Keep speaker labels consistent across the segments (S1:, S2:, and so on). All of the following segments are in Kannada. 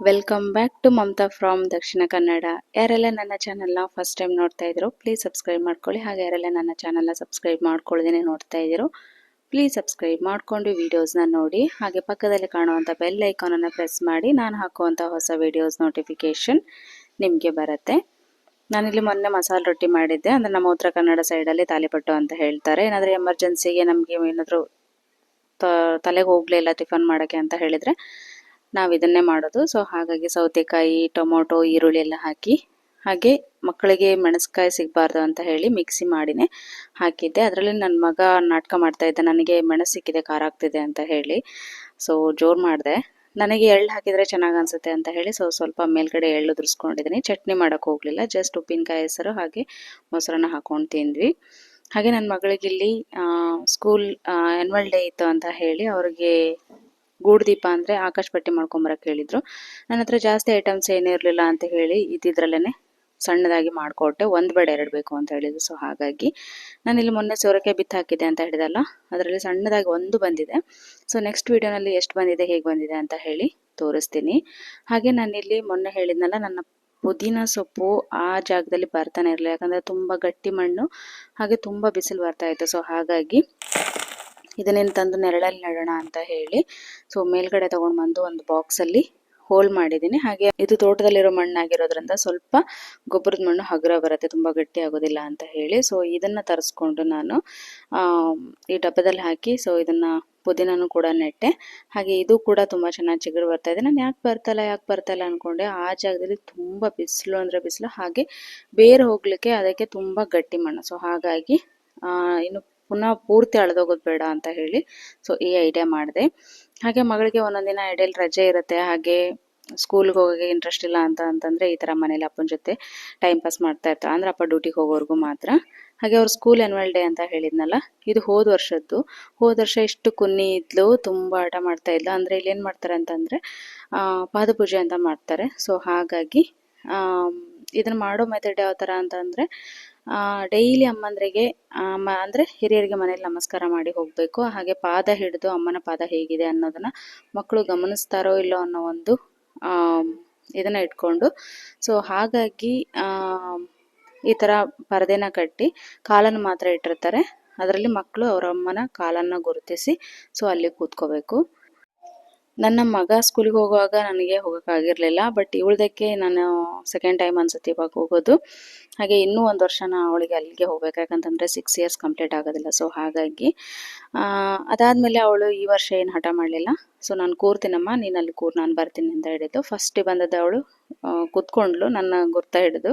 S1: Welcome back to Mamata from Dakshina Kannada ಯಾರೆಲ್ಲ ನನ್ನ ಚಾನಲ್ನ ಫಸ್ಟ್ ಟೈಮ್ ನೋಡ್ತಾ ಇದ್ರು ಪ್ಲೀಸ್ ಸಬ್ಸ್ಕ್ರೈಬ್ ಮಾಡ್ಕೊಳ್ಳಿ. ಹಾಗೆ ಯಾರೆಲ್ಲ ನನ್ನ ಚಾನಲ್ನ ಸಬ್ಸ್ಕ್ರೈಬ್ ಮಾಡ್ಕೊಳ್ಳದೇನೆ ನೋಡ್ತಾ ಇದ್ರು ಪ್ಲೀಸ್ ಸಬ್ಸ್ಕ್ರೈಬ್ ಮಾಡಿಕೊಂಡು ವೀಡಿಯೋಸ್ನ ನೋಡಿ. ಹಾಗೆ ಪಕ್ಕದಲ್ಲಿ ಕಾಣುವಂಥ ಬೆಲ್ ಐಕಾನನ್ನು ಪ್ರೆಸ್ ಮಾಡಿ. ನಾನು ಹಾಕುವಂಥ ಹೊಸ ವೀಡಿಯೋಸ್ ನೋಟಿಫಿಕೇಷನ್ ನಿಮಗೆ ಬರುತ್ತೆ. ನಾನಿಲ್ಲಿ ಮೊನ್ನೆ ಮಸಾಲೆ ರೊಟ್ಟಿ ಮಾಡಿದ್ದೆ. ಅಂದರೆ ನಮ್ಮ ಉತ್ತರ ಕನ್ನಡ ಸೈಡಲ್ಲಿ ತಾಲಿಪಟ್ಟು ಅಂತ ಹೇಳ್ತಾರೆ. ಏನಾದರೂ ಎಮರ್ಜೆನ್ಸಿಗೆ ನಮಗೆ ಏನಾದರೂ ತಲೆಗೆ ಹೋಗಲಿಲ್ಲ ಟಿಫನ್ ಮಾಡೋಕ್ಕೆ ಅಂತ ಹೇಳಿದರೆ ನಾವು ಇದನ್ನೇ ಮಾಡೋದು. ಸೊ ಹಾಗಾಗಿ ಸೌತೆಕಾಯಿ, ಟೊಮೊಟೊ, ಈರುಳ್ಳಿ ಎಲ್ಲ ಹಾಕಿ, ಹಾಗೆ ಮಕ್ಕಳಿಗೆ ಮೆಣಸ್ಕಾಯಿ ಸಿಗಬಾರ್ದು ಅಂತ ಹೇಳಿ ಮಿಕ್ಸಿ ಮಾಡಿನೇ ಹಾಕಿದ್ದೆ. ಅದರಲ್ಲಿ ನನ್ನ ಮಗ ನಾಟಕ ಮಾಡ್ತಾ ಇದ್ದೆ. ನನಗೆ ಮೆಣಸು ಸಿಕ್ಕಿದೆ, ಖಾರ ಆಗ್ತಿದೆ ಅಂತ ಹೇಳಿ. ಸೊ ಜೋರು ಮಾಡಿದೆ. ನನಗೆ ಎಳ್ಳು ಹಾಕಿದರೆ ಚೆನ್ನಾಗಿ ಅನಿಸುತ್ತೆ ಅಂತ ಹೇಳಿ ಸೊ ಸ್ವಲ್ಪ ಮೇಲ್ಗಡೆ ಎಳ್ಳು ಉದುರಿಸ್ಕೊಂಡಿದ್ದೀನಿ ಚಟ್ನಿ ಮಾಡೋಕ್ಕೆ ಹೋಗಲಿಲ್ಲ. ಜಸ್ಟ್ ಉಪ್ಪಿನಕಾಯಿ ಹೆಸರು, ಹಾಗೆ ಮೊಸರನ್ನ ಹಾಕೊಂಡು ತಿಂದ್ವಿ. ಹಾಗೆ ನನ್ನ ಮಗಳಿಗೆ ಇಲ್ಲಿ ಸ್ಕೂಲ್ ಆ್ಯನ್ವಲ್ ಡೇ ಇತ್ತು ಅಂತ ಹೇಳಿ ಅವ್ರಿಗೆ ಗೂಡು ದೀಪ ಅಂದರೆ ಆಕಾಶ ಪಟ್ಟಿ ಮಾಡ್ಕೊಂಬರಕ್ಕೆ ಹೇಳಿದ್ರು. ನನ್ನ ಹತ್ರ ಜಾಸ್ತಿ ಐಟಮ್ಸ್ ಏನೂ ಇರಲಿಲ್ಲ ಅಂತ ಹೇಳಿ ಇದ್ದಿದ್ರಲ್ಲೇ ಸಣ್ಣದಾಗಿ ಮಾಡಿಕೊಟ್ಟೆ. ಒಂದು ಬೇಡ ಎರಡು ಬೇಕು ಅಂತ ಹೇಳಿದ್ರು. ಸೊ ಹಾಗಾಗಿ ನಾನು ಇಲ್ಲಿ ಮೊನ್ನೆ ಸೋರೆಕಾಯಿ ಬಿತ್ತು ಹಾಕಿದೆ ಅಂತ ಹೇಳಿದಲ್ಲ, ಅದರಲ್ಲಿ ಸಣ್ಣದಾಗಿ ಒಂದು ಬಂದಿದೆ. ಸೊ ನೆಕ್ಸ್ಟ್ ವೀಡಿಯೋನಲ್ಲಿ ಎಷ್ಟು ಬಂದಿದೆ, ಹೇಗೆ ಬಂದಿದೆ ಅಂತ ಹೇಳಿ ತೋರಿಸ್ತೀನಿ. ಹಾಗೆ ನಾನಿಲ್ಲಿ ಮೊನ್ನೆ ಹೇಳಿದ್ನಲ್ಲ, ನನ್ನ ಪುದೀನ ಸೊಪ್ಪು ಆ ಜಾಗದಲ್ಲಿ ಬರ್ತಾನೆ ಇರಲಿಲ್ಲ. ಯಾಕಂದರೆ ತುಂಬ ಗಟ್ಟಿ ಮಣ್ಣು, ಹಾಗೆ ತುಂಬ ಬಿಸಿಲು ಬರ್ತಾ ಇತ್ತು. ಸೊ ಹಾಗಾಗಿ ಇದನ್ನೇನು ತಂದು ನೆರಳಲ್ಲಿ ನೆಡೋಣ ಅಂತ ಹೇಳಿ ಸೊ ಮೇಲ್ಗಡೆ ತಗೊಂಡು ಬಂದು ಒಂದು ಬಾಕ್ಸಲ್ಲಿ ಹೋಲ್ ಮಾಡಿದ್ದೀನಿ. ಹಾಗೆ ಇದು ತೋಟದಲ್ಲಿರೋ ಮಣ್ಣಾಗಿರೋದ್ರಿಂದ ಸ್ವಲ್ಪ ಗೊಬ್ಬರದ ಮಣ್ಣು ಹಗುರ ಬರುತ್ತೆ, ತುಂಬ ಗಟ್ಟಿ ಆಗೋದಿಲ್ಲ ಅಂತ ಹೇಳಿ ಸೊ ಇದನ್ನು ತರಿಸ್ಕೊಂಡು ನಾನು ಈ ಡಬ್ಬದಲ್ಲಿ ಹಾಕಿ ಸೊ ಇದನ್ನು ಪುದೀನೂ ಕೂಡ ನೆಟ್ಟೆ. ಹಾಗೆ ಇದು ಕೂಡ ತುಂಬ ಚೆನ್ನಾಗಿ ಚಿಗುರು ಬರ್ತಾ ಇದೆ. ನಾನು ಯಾಕೆ ಬರ್ತಲ್ಲ ಯಾಕೆ ಬರ್ತಲ್ಲ ಅಂದ್ಕೊಂಡೆ ಆ ಜಾಗದಲ್ಲಿ ತುಂಬ ಬಿಸಿಲು ಅಂದರೆ ಬಿಸಿಲು, ಹಾಗೆ ಬೇರೆ ಹೋಗಲಿಕ್ಕೆ ಅದಕ್ಕೆ ತುಂಬ ಗಟ್ಟಿ ಮಣ್ಣು. ಸೊ ಹಾಗಾಗಿ ಇನ್ನು ಪುನಃ ಪೂರ್ತಿ ಅಳ್ದೋಗೋದು ಬೇಡ ಅಂತ ಹೇಳಿ ಸೊ ಈ ಐಡಿಯಾ ಮಾಡಿದೆ. ಹಾಗೆ ಮಗಳಿಗೆ ಒಂದೊಂದು ದಿನ ಐಡಿಯಲ್ಲಿ ರಜೆ ಇರುತ್ತೆ. ಹಾಗೆ ಸ್ಕೂಲ್ಗೆ ಹೋಗೋಕೆ ಇಂಟ್ರೆಸ್ಟ್ ಇಲ್ಲ ಅಂತ ಅಂತಂದ್ರೆ ಈ ಥರ ಮನೇಲಿ ಅಪ್ಪನ ಜೊತೆ ಟೈಮ್ ಪಾಸ್ ಮಾಡ್ತಾ ಇರ್ತಾರೆ. ಅಂದ್ರೆ ಅಪ್ಪ ಡ್ಯೂಟಿಗೆ ಹೋಗೋವರೆಗೂ ಮಾತ್ರ. ಹಾಗೆ ಅವ್ರ ಸ್ಕೂಲ್ ಆ್ಯನ್ಯುವಲ್ ಡೇ ಅಂತ ಹೇಳಿದ್ನಲ್ಲ, ಇದು ಹೋದ ವರ್ಷದ್ದು. ಹೋದ ವರ್ಷ ಇಷ್ಟು ಕುನ್ನಿ ಇದ್ಲು, ತುಂಬ ಆಟ ಮಾಡ್ತಾ ಇದ್ಲು. ಅಂದರೆ ಇಲ್ಲಿ ಏನು ಮಾಡ್ತಾರೆ ಅಂತಂದರೆ ಪಾದಪೂಜೆ ಅಂತ ಮಾಡ್ತಾರೆ. ಸೊ ಹಾಗಾಗಿ ಇದನ್ನು ಮಾಡೋ ಮೆಥಡ್ ಯಾವ ಥರ ಅಂತಂದರೆ ಡೈಲಿ ಅಮ್ಮಂದ್ರಿಗೆ ಅಮ್ಮ ಅಂದರೆ ಹಿರಿಯರಿಗೆ ಮನೇಲಿ ನಮಸ್ಕಾರ ಮಾಡಿ ಹೋಗಬೇಕು. ಹಾಗೆ ಪಾದ ಹಿಡಿದು ಅಮ್ಮನ ಪಾದ ಹೇಗಿದೆ ಅನ್ನೋದನ್ನು ಮಕ್ಕಳು ಗಮನಿಸ್ತಾರೋ ಇಲ್ಲೋ ಅನ್ನೋ ಒಂದು ಇದನ್ನು ಇಟ್ಕೊಂಡು. ಸೊ ಹಾಗಾಗಿ ಈ ಥರ ಪರದೆನ ಕಟ್ಟಿ ಕಾಲನ್ನು ಮಾತ್ರ ಇಟ್ಟಿರ್ತಾರೆ. ಅದರಲ್ಲಿ ಮಕ್ಕಳು ಅವರ ಅಮ್ಮನ ಕಾಲನ್ನು ಗುರುತಿಸಿ ಸೊ ಅಲ್ಲಿ ಕೂತ್ಕೋಬೇಕು. ನನ್ನ ಮಗ ಸ್ಕೂಲಿಗೆ ಹೋಗುವಾಗ ನನಗೆ ಹೋಗೋಕ್ಕಾಗಿರಲಿಲ್ಲ ಬಟ್ ಇವಳದಕ್ಕೆ ನಾನು ಸೆಕೆಂಡ್ ಟೈಮ್ ಅನ್ಸುತ್ತೆ ಇವಾಗ ಹೋಗೋದು. ಹಾಗೆ ಇನ್ನೂ ಒಂದು ವರ್ಷ ನಾನು ಅವಳಿಗೆ ಅಲ್ಲಿಗೆ ಹೋಗ್ಬೇಕು, ಯಾಕಂತಂದರೆ ಸಿಕ್ಸ್ ಇಯರ್ಸ್ ಕಂಪ್ಲೀಟ್ ಆಗೋದಿಲ್ಲ ಸೊ ಹಾಗಾಗಿ ಅದಾದಮೇಲೆ ಅವಳು ಈ ವರ್ಷ ಏನು ಹಠ ಮಾಡಲಿಲ್ಲ. ಸೊ ನಾನು ಕೂರ್ತೀನಮ್ಮ, ನೀನು ಅಲ್ಲಿ ಕೂರ್, ನಾನು ಬರ್ತೀನಿ ಅಂತ ಹೇಳಿದ್ದು. ಫಸ್ಟ್ ಬಂದದ್ದು ಅವಳು ಕೂತ್ಕೊಂಡ್ಲು ನನ್ನ ಗುರ್ತಾ ಹಿಡಿದು.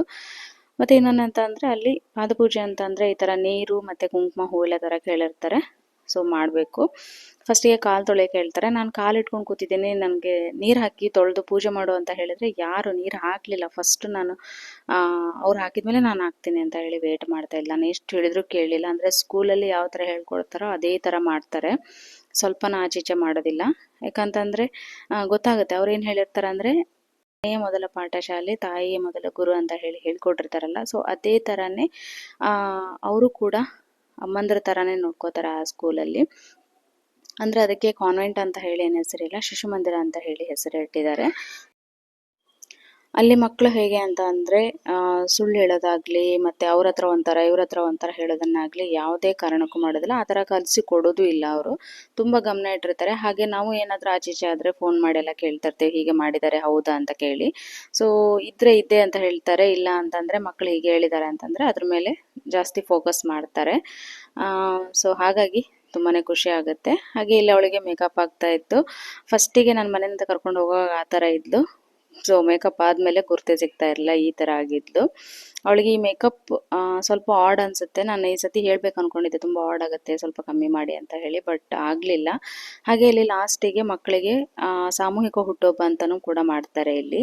S1: ಮತ್ತು ಇನ್ನೊಂದು ಅಂದರೆ ಅಲ್ಲಿ ಪಾದಪೂಜೆ ಅಂತ ಈ ಥರ ನೀರು ಮತ್ತು ಕುಂಕುಮ ಹೂವೆಲ್ಲ ಥರ ಕೇಳಿರ್ತಾರೆ. ಸೊ ಮಾಡಬೇಕು. ಫಸ್ಟಿಗೆ ಕಾಲು ತೊಳೆಯೋಕೆ ಹೇಳ್ತಾರೆ ನಾನು ಕಾಲು ಇಟ್ಕೊಂಡು ಕೂತಿದ್ದೀನಿ. ನನಗೆ ನೀರು ಹಾಕಿ ತೊಳೆದು ಪೂಜೆ ಮಾಡು ಅಂತ ಹೇಳಿದ್ರೆ ಯಾರು ನೀರು ಹಾಕಲಿಲ್ಲ. ಫಸ್ಟ್ ನಾನು ಅವ್ರು ಹಾಕಿದ್ಮೇಲೆ ನಾನು ಹಾಕ್ತೀನಿ ಅಂತ ಹೇಳಿ ವೇಟ್ ಮಾಡ್ತಾ ಇಲ್ಲ. ನಾನು ಎಷ್ಟು ಹೇಳಿದ್ರು ಕೇಳಲಿಲ್ಲ ಅಂದರೆ ಸ್ಕೂಲಲ್ಲಿ ಯಾವ ಥರ ಹೇಳ್ಕೊಡ್ತಾರೋ ಅದೇ ಥರ ಮಾಡ್ತಾರೆ. ಸ್ವಲ್ಪ ಆಚೀಚೆ ಮಾಡೋದಿಲ್ಲ. ಯಾಕಂತಂದರೆ ಗೊತ್ತಾಗುತ್ತೆ. ಅವ್ರು ಏನು ಹೇಳಿರ್ತಾರೆ ಅಂದರೆ, ತಾಯಿಯೇ ಮೊದಲ ಪಾಠಶಾಲೆ, ತಾಯಿಯೇ ಮೊದಲ ಗುರು ಅಂತ ಹೇಳಿ ಹೇಳ್ಕೊಟ್ಟಿರ್ತಾರಲ್ಲ. ಸೊ ಅದೇ ಥರನೇ ಅವರು ಕೂಡ ಅಮ್ಮಂದ್ರ ತರಾನೇ ನೋಡ್ಕೋತಾರೆ ಆ ಸ್ಕೂಲಲ್ಲಿ ಅಂದ್ರೆ ಅದಕ್ಕೆ ಕಾನ್ವೆಂಟ್ ಅಂತ ಹೇಳಿ ಏನು ಹೆಸರಿಲ್ಲ, ಶಿಶು ಮಂದಿರ ಅಂತ ಹೇಳಿ ಹೆಸರು ಇಟ್ಟಿದ್ದಾರೆ ಅಲ್ಲಿ ಮಕ್ಕಳು ಹೇಗೆ ಅಂತ ಅಂದರೆ ಸುಳ್ಳು ಹೇಳೋದಾಗಲಿ, ಮತ್ತು ಅವ್ರ ಹತ್ರ ಒಂಥರ, ಇವ್ರ ಹತ್ರ ಒಂಥರ ಹೇಳೋದನ್ನಾಗಲಿ ಯಾವುದೇ ಕಾರಣಕ್ಕೂ ಮಾಡೋದಿಲ್ಲ. ಆ ಥರ ಕಲಿಸಿ ಕೊಡೋದು ಇಲ್ಲ ಅವರು. ತುಂಬ ಗಮನ ಇಟ್ಟಿರ್ತಾರೆ. ಹಾಗೆ ನಾವು ಏನಾದರೂ ಆಚೀಚೆ ಆದರೆ ಫೋನ್ ಮಾಡೆಲ್ಲ ಕೇಳ್ತಿರ್ತೀವಿ, ಹೀಗೆ ಮಾಡಿದ್ದಾರೆ ಹೌದಾ ಅಂತ ಕೇಳಿ. ಸೊ ಇದ್ರೆ ಇದ್ದೆ ಅಂತ ಹೇಳ್ತಾರೆ, ಇಲ್ಲ ಅಂತಂದರೆ ಮಕ್ಕಳು ಹೀಗೆ ಹೇಳಿದ್ದಾರೆ ಅಂತಂದರೆ ಅದ್ರ ಮೇಲೆ ಜಾಸ್ತಿ ಫೋಕಸ್ ಮಾಡ್ತಾರೆ. ಸೊ ಹಾಗಾಗಿ ತುಂಬಾ ಖುಷಿ ಆಗುತ್ತೆ. ಹಾಗೆ ಇಲ್ಲಿ ಅವಳಿಗೆ ಮೇಕಪ್ ಆಗ್ತಾ ಇತ್ತು. ಫಸ್ಟಿಗೆ ನನ್ನ ಮನೆಯಿಂದ ಕರ್ಕೊಂಡು ಹೋಗುವಾಗ ಆ ಥರ ಇದ್ಲು. ಸೊ ಮೇಕಪ್ ಆದಮೇಲೆ ಕುರ್ತೆ ಸಿಗ್ತಾ ಇರಲಿಲ್ಲ, ಈ ಥರ ಆಗಿದ್ಲು. ಅವಳಿಗೆ ಈ ಮೇಕಪ್ ಸ್ವಲ್ಪ ಆಡ್ ಅನಿಸುತ್ತೆ. ನಾನು ಈ ಸತಿ ಹೇಳಬೇಕು ಅಂದ್ಕೊಂಡಿದ್ದೆ ತುಂಬ ಆಡ್ ಆಗುತ್ತೆ, ಸ್ವಲ್ಪ ಕಮ್ಮಿ ಮಾಡಿ ಅಂತ ಹೇಳಿ ಬಟ್ ಆಗಲಿಲ್ಲ. ಹಾಗೆ ಇಲ್ಲಿ ಲಾಸ್ಟಿಗೆ ಮಕ್ಕಳಿಗೆ ಸಾಮೂಹಿಕ ಹುಟ್ಟುಹಬ್ಬ ಅಂತಲೂ ಕೂಡ ಮಾಡ್ತಾರೆ ಇಲ್ಲಿ.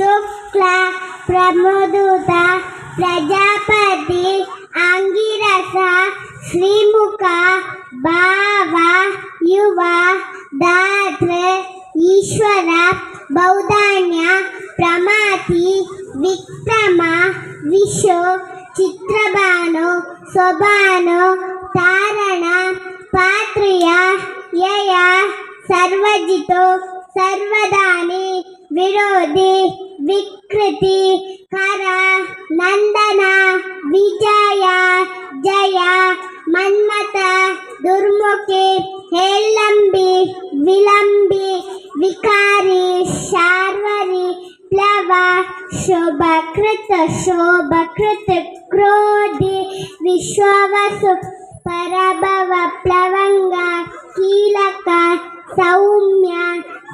S2: ಶುಕ್ಲ ಪ್ರಮೋದೂತ ಪ್ರಜಾಪತಿ ಆಂಗಿರಸ ಶ್ರೀಮುಖ ಭಾವ ಯುವ ದಾತ್ರ ಈಶ್ವರ ಬೌಧಾನ್ಯ ಪ್ರಮಾತಿ ವಿಕ್ರಮ ವಿಶು ಚಿತ್ರಭಾನು ಸೊಬಾನು ತಾರಣ ಪಾತ್ರಿಯ ಯಯ ಸರ್ವಜಿತು ಸರ್ವದಾನಿ ವಿರೋಧಿ ವಿಕೃತಿ ಕರ ನಂದನ ವಿಜಯ ಜಯ ಮನ್ಮತ ದುರ್ಮುಖಿ ಹೇಳಂಬಿ ವಿಳಂಬಿ ವಿಕಾರಿ ಶಾರ್ವರಿ ಪ್ಲವ ಶೋಭಕೃತ ಶೋಭಕೃತ ಕ್ರೋಧಿ ವಿಶ್ವವಸು ಪರಭವ ಪ್ಲವಂಗ ಕೀಲಕ ಸೌಮ್ಯ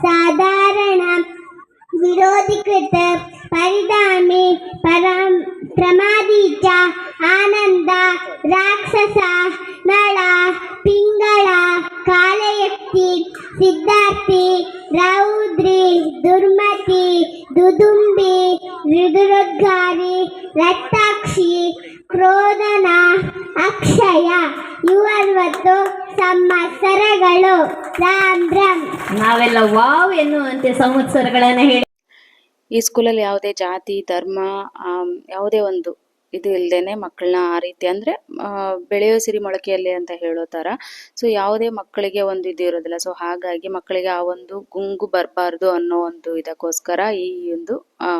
S2: ಸಾಧಾರಣ ವಿರೋಧಿಕೃತ ಪರಿಧಾಮಿ ಪರಂ ಪ್ರಮಾದೀಚ ಆನಂದ ರಾಕ್ಷಸ ನಳ ಪಿಂಗಳ ಕಾಲಯಕ್ತಿ ಸಿದ್ಧಾರ್ಥಿ ರೌದ್ರಿ ದುರ್ಮತಿ ದುದುಂಬಿ ಋದುರೋದ್ಗಾರಿ ರಕ್ತಾಕ್ಷಿ ಕ್ರೋಧನ ಅಕ್ಷಯ ಇವು ಸಂವತ್ಸರಗಳು. ರಾಮ್ ರಾಮ್.
S3: ನಾವೆಲ್ಲ ವಾವ್ ಎನ್ನುವಂತೆ ಸಂವತ್ಸರಗಳನ್ನ ಹೇಳಿ.
S1: ಈ ಸ್ಕೂಲಲ್ಲಿ ಯಾವುದೇ ಜಾತಿ ಧರ್ಮ ಆಮ್, ಯಾವುದೇ ಒಂದು ಇದು ಇಲ್ಲದೇನೆ ಮಕ್ಕಳನ್ನ ಆ ರೀತಿ ಅಂದ್ರೆ ಆ, ಬೆಳೆಯೋ ಸಿರಿ ಮೊಳಕೆಯಲ್ಲಿ ಅಂತ ಹೇಳೋ ತರ ಸೊ ಯಾವುದೇ ಮಕ್ಕಳಿಗೆ ಒಂದು ಇದು ಇರೋದಿಲ್ಲ. ಸೊ ಹಾಗಾಗಿ ಮಕ್ಕಳಿಗೆ ಆ ಒಂದು ಗುಂಗು ಬರಬಾರ್ದು ಅನ್ನೋ ಒಂದು ಇದಕ್ಕೋಸ್ಕರ ಈ ಒಂದು ಆ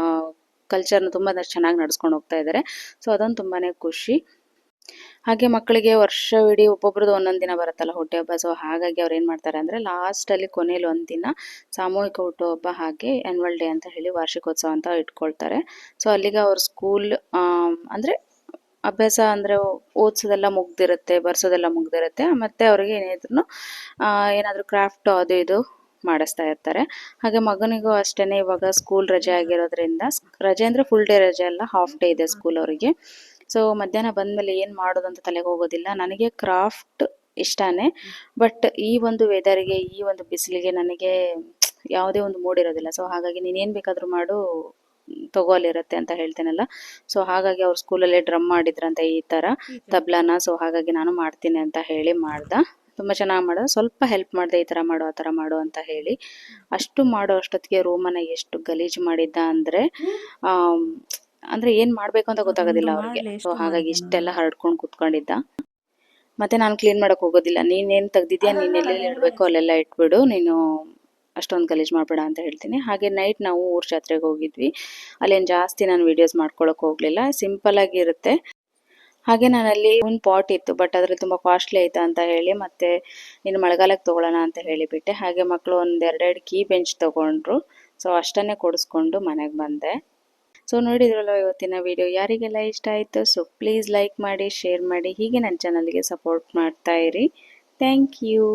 S1: ಕಲ್ಚರ್ನ ತುಂಬಾ ಚೆನ್ನಾಗಿ ನಡ್ಸ್ಕೊಂಡು ಹೋಗ್ತಾ ಇದ್ದಾರೆ. ಸೊ ಅದೊಂದು ತುಂಬಾನೇ ಖುಷಿ. ಹಾಗೆ ಮಕ್ಕಳಿಗೆ ವರ್ಷವಿಡೀ ಒಬ್ಬೊಬ್ರದ್ದು ಒಂದೊಂದು ದಿನ ಬರುತ್ತಲ್ಲ ಹುಟ್ಟುಹಬ್ಬ ಸೊ ಹಾಗಾಗಿ ಅವ್ರು ಏನು ಮಾಡ್ತಾರೆ ಅಂದರೆ ಲಾಸ್ಟಲ್ಲಿ ಕೊನೆಯಲ್ಲಿ ಒಂದು ದಿನ ಸಾಮೂಹಿಕ ಹುಟ್ಟುಹಬ್ಬ ಹಾಗೆ ಆ್ಯನ್ವಲ್ ಡೇ ಅಂತ ಹೇಳಿ ವಾರ್ಷಿಕೋತ್ಸವ ಅಂತ ಇಟ್ಕೊಳ್ತಾರೆ. ಸೊ ಅಲ್ಲಿಗೆ ಅವ್ರ ಸ್ಕೂಲ್ ಅಂದರೆ ಅಭ್ಯಾಸ ಅಂದರೆ ಓದಿಸೋದೆಲ್ಲ ಮುಗ್ದಿರುತ್ತೆ, ಬರ್ಸೋದೆಲ್ಲ ಮುಗ್ದಿರುತ್ತೆ. ಮತ್ತು ಅವ್ರಿಗೆ ಏನಿದ್ರು ಏನಾದರೂ ಕ್ರಾಫ್ಟ್ ಅದು ಇದು ಮಾಡಿಸ್ತಾ ಇರ್ತಾರೆ. ಹಾಗೆ ಮಗನಿಗೂ ಅಷ್ಟೇ ಇವಾಗ ಸ್ಕೂಲ್ ರಜೆ ಆಗಿರೋದ್ರಿಂದ, ರಜೆ ಅಂದರೆ ಫುಲ್ ಡೇ ರಜೆ ಅಲ್ಲ ಹಾಫ್ ಡೇ ಇದೆ ಸ್ಕೂಲ್ ಅವರಿಗೆ. ಸೊ ಮಧ್ಯಾಹ್ನ ಬಂದಮೇಲೆ ಏನು ಮಾಡೋದು ಅಂತ ತಲೆಗೆ ಹೋಗೋದಿಲ್ಲ. ನನಗೆ ಕ್ರಾಫ್ಟ್ ಇಷ್ಟನೇ. ಬಟ್ ಈ ಒಂದು ವೆದರ್ಗೆ ಈ ಒಂದು ಬಿಸಿಲಿಗೆ ನನಗೆ ಯಾವುದೇ ಒಂದು ಮೂಡ್ ಇರೋದಿಲ್ಲ. ಸೊ ಹಾಗಾಗಿ ನೀನೇನು ಬೇಕಾದರೂ ಮಾಡು ತಗೋಲಿರುತ್ತೆ ಅಂತ ಹೇಳ್ತೇನಲ್ಲ. ಸೊ ಹಾಗಾಗಿ ಅವ್ರ ಸ್ಕೂಲಲ್ಲೇ ಡ್ರಮ್ ಮಾಡಿದ್ರಂತ ಈ ಥರ ತಬ್ಲಾನ. ಸೊ ಹಾಗಾಗಿ ನಾನು ಮಾಡ್ತೀನಿ ಅಂತ ಹೇಳಿ ಮಾಡ್ದ. ತುಂಬ ಚೆನ್ನಾಗಿ ಮಾಡ್ದ ಸ್ವಲ್ಪ ಹೆಲ್ಪ್ ಮಾಡಿದೆ ಈ ಥರ ಮಾಡು, ಆ ಥರ ಮಾಡು ಅಂತ ಹೇಳಿ. ಅಷ್ಟು ಮಾಡೋ ಅಷ್ಟೊತ್ತಿಗೆ ರೂಮನ್ನ ಎಷ್ಟು ಗಲೀಜು ಮಾಡಿದ್ದ ಅಂದರೆ ಅಂದರೆ ಏನ್ ಮಾಡ್ಬೇಕು ಅಂತ ಗೊತ್ತಾಗೋದಿಲ್ಲ ಅವ್ರಿಗೆ. ಸೊ ಹಾಗಾಗಿ ಇಷ್ಟೆಲ್ಲ ಹರಡ್ಕೊಂಡು ಕುತ್ಕೊಂಡಿದ್ದ. ಮತ್ತೆ ನಾನು ಕ್ಲೀನ್ ಮಾಡಕ್ ಹೋಗೋದಿಲ್ಲ. ನೀನೇನು ತೆಗ್ದಿದ್ಯಾ? ನೀನ್ ಎಲ್ಲೆಲ್ಲಿ ಇಡ್ಬೇಕು ಅಲ್ಲೆಲ್ಲ ಇಟ್ಬಿಡು. ನೀನು ಅಷ್ಟೊಂದು ಗಲೀಜು ಮಾಡಬೇಡ ಅಂತ ಹೇಳ್ತೀನಿ. ಹಾಗೆ ನೈಟ್ ನಾವು ಊರ್ ಜಾತ್ರೆಗೆ ಹೋಗಿದ್ವಿ. ಅಲ್ಲೇನು ಜಾಸ್ತಿ ನಾನು ವಿಡಿಯೋಸ್ ಮಾಡ್ಕೊಳಕ್ ಹೋಗ್ಲಿಲ್ಲ. ಸಿಂಪಲ್ ಆಗಿ ಇರುತ್ತೆ. ಹಾಗೆ ಅಲ್ಲಿ ಒಂದು ಪಾಟ್ ಇತ್ತು ಬಟ್ ಅದ್ರಲ್ಲಿ ತುಂಬಾ ಕಾಸ್ಟ್ಲಿ ಆಯ್ತಾ ಅಂತ ಹೇಳಿ ಮತ್ತೆ ನೀನು ಮಳೆಗಾಲಕ್ಕೆ ತೊಗೊಳ್ಳೋಣ ಅಂತ ಹೇಳಿಬಿಟ್ಟೆ. ಹಾಗೆ ಮಕ್ಕಳು ಒಂದ್ ಎರಡೆರಡು ಕೀ ಬೆಂಚ್ ತಗೊಂಡ್ರು. ಸೊ ಅಷ್ಟನ್ನೇ ಕೊಡಿಸ್ಕೊಂಡು ಮನೆಗೆ ಬಂದೆ. ಸೊ ನೋಡಿದ್ರಲ್ಲ ಇವತ್ತಿನ ವಿಡಿಯೋ ಯಾರಿಗೆಲ್ಲ ಇಷ್ಟ ಆಯಿತು ಸೊ ಪ್ಲೀಸ್ ಲೈಕ್ ಮಾಡಿ ಶೇರ್ ಮಾಡಿ. ಹೀಗೆ ನನ್ನ ಚಾನಲ್ಗೆ ಸಪೋರ್ಟ್ ಮಾಡ್ತಾ ಇರಿ. Thank you